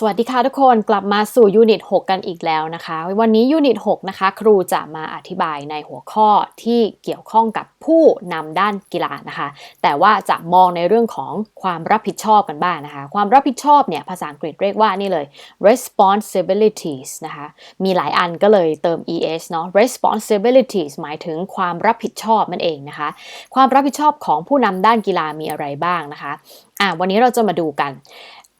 สวัสดีค่ะทุกคนกลับมาสู่ยูนิต6กันอีกแล้วนะคะ วันนี้ยูนิต6นะคะ ครูจะมาอธิบายในหัวข้อที่เกี่ยวข้องกับผู้นำด้านกีฬานะคะ แต่ว่าจะมองในเรื่องของความรับผิดชอบกันบ้างนะคะ ความรับผิดชอบเนี่ยภาษาอังกฤษเรียกว่านี่เลย responsibilities นะคะ มีหลายอันก็เลยเติม es เนาะ responsibilities หมายถึงความรับผิดชอบนั่นเองนะคะ ความรับผิดชอบของผู้นำด้านกีฬามีอะไรบ้างนะคะอะวันนี้เราจะมาดูกัน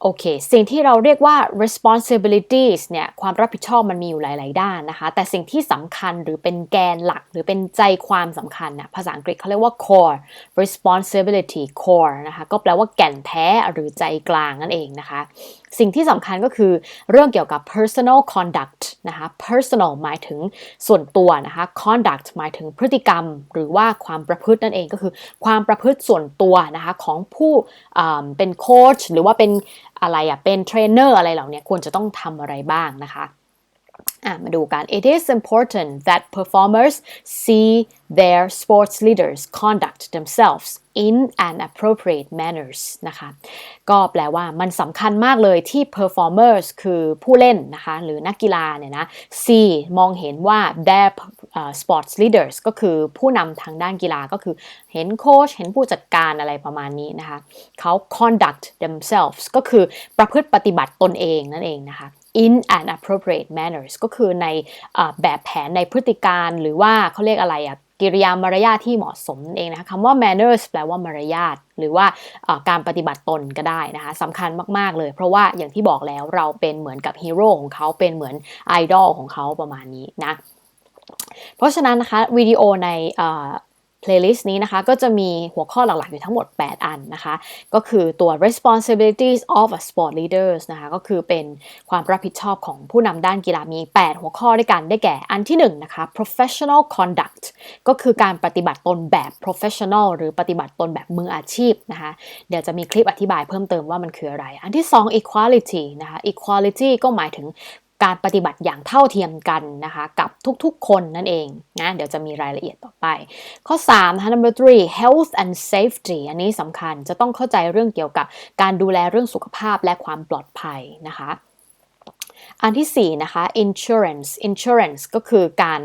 โอเค สิ่งที่เราเรียกว่า responsibilities เนี่ย ความรับผิดชอบมันมีอยู่หลาย ๆ ด้านนะคะ แต่สิ่งที่สำคัญหรือเป็นแกนหลัก หรือเป็นใจความสำคัญนะภาษาอังกฤษเขาเรียกว่า core responsibility core นะคะ ก็แปลว่าแก่นแท้หรือใจกลางนั่นเองนะคะ สิ่งที่สำคัญก็คือเรื่องเกี่ยวกับ personal conduct นะคะ personal หมายถึงส่วนตัวนะคะ conduct หมายถึงพฤติกรรม หรือว่าความประพฤตินั่นเองก็คือ ความประพฤติส่วนตัวนะคะของผู้เป็นโค้ชหรือว่าเป็น อะไรอะเป็นเทรนเนอร์อะไรเหล่านี้ควรจะต้องทำอะไรบ้างนะคะ มาดูกัน It is important that performers see their sports leaders conduct themselves in an appropriate manners นะคะ ก็แปลว่ามันสำคัญมากเลยที่ performers คือผู้เล่นนะคะ หรือนักกีฬาเนี่ยนะ see มองเห็นว่า their uh, sports leaders ก็คือผู้นำทางด้านกีฬาก็คือเห็นโค้ชเห็นผู้จัดการอะไรประมาณนี้นะคะ เขา conduct themselves ก็คือประพฤติปฏิบัติตนเองนั่นเองนะคะ in an appropriate manners ก็คือในแบบแผนในพฤติการหรือว่าเขาเรียกอะไรอะกิริยามารยาทที่เหมาะสมเองนะคะคำว่า manners แปลว่ามารยาทหรือว่าการปฏิบัติตนก็ได้นะคะสำคัญมากๆเลย เพราะว่าอย่างที่บอกแล้วเราเป็นเหมือนกับฮีโร่ของเขาเป็นเหมือนไอดอลของเขาประมาณนี้นะเพราะฉะนั้นนะคะวิดีโอใน เพลย์ลิสต์นี้นะคะก็จะมีหัวข้อหลักๆอยู่ทั้งหมด 8 อันนะคะ ก็คือตัว responsibilities of a sport leaders นะคะก็คือเป็นความรับผิดชอบของผู้นำด้านกีฬามี 8 หัวข้อด้วยกันได้แก่อันที่1นะคะ professional conduct ก็คือการปฏิบัติตนแบบ professional หรือปฏิบัติตนแบบมืออาชีพนะคะเดี๋ยวจะมีคลิปอธิบายเพิ่มเติมว่ามันคืออะไร อันที่ 2 equality นะคะ equality ก็หมายถึง การปฏิบัติอย่างเท่าเทียมกันนะคะกับทุกๆคนนั่นเองนะเดี๋ยวจะมีรายละเอียดต่อไป ข้อ3นะคะ number three health and safety อันนี้สำคัญจะต้องเข้าใจเรื่องเกี่ยวกับการดูแลเรื่องสุขภาพและความปลอดภัยนะคะอันที่4นะคะ insurance insurance ก็คือการ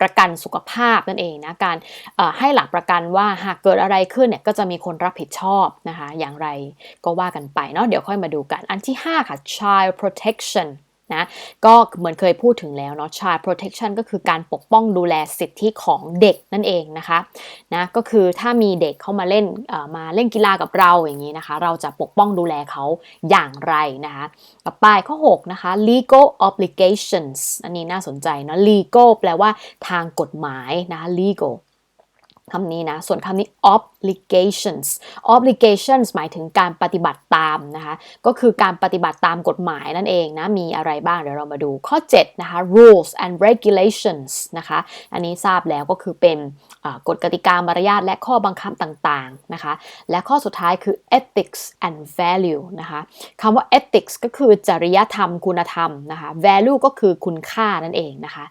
ประกันสุขภาพนั่นเองนะ การให้หลักประกันว่าหากเกิดอะไรขึ้นเนี่ยก็จะมีคนรับผิดชอบนะคะ อย่างไรก็ว่ากันไปเนาะ เดี๋ยวค่อยมาดูกัน อันที่ 5 ค่ะ child protection นะก็เหมือนเคยพูดถึงแล้วเนาะ child protection ก็คือการปกป้องดูแลสิทธิของเด็กนั่นเองนะคะนะก็คือถ้ามีเด็กเข้ามาเล่นมาเล่นกีฬากับเราอย่างนี้นะคะ เราจะปกป้องดูแลเขาอย่างไรนะคะต่อไปข้อ 6 นะคะ legal obligations อันนี้น่าสนใจนะ legal แปลว่าทางกฎหมายนะคะ legal คำนี้นะ ส่วนคำนี้ obligations obligations หมายถึงการปฏิบัติตามนะคะ ก็คือการปฏิบัติตามกฎหมายนั่นเองนะ มีอะไรบ้างเดี๋ยวเรามาดูข้อ 7 นะคะ rules and regulations นะคะ อันนี้ทราบแล้วก็คือเป็นกฎกติกามารยาทและข้อบังคับต่างๆนะคะ และข้อสุดท้ายคือ ethics and value นะคะคำว่า ethics ก็คือจริยธรรมคุณธรรมนะคะ value ก็คือคุณค่านั่นเองนะคะ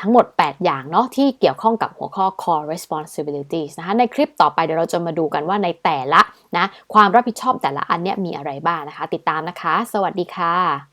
ทั้งหมด 8 อย่างเนาะที่เกี่ยวข้องกับหัวข้อ core responsibilities นะคะในคลิปต่อไปเดี๋ยวเราจะมาดูกันว่าในแต่ละนะความรับผิดชอบแต่ละอันเนี้ยมีอะไรบ้างนะคะ ติดตามนะคะ สวัสดีค่ะ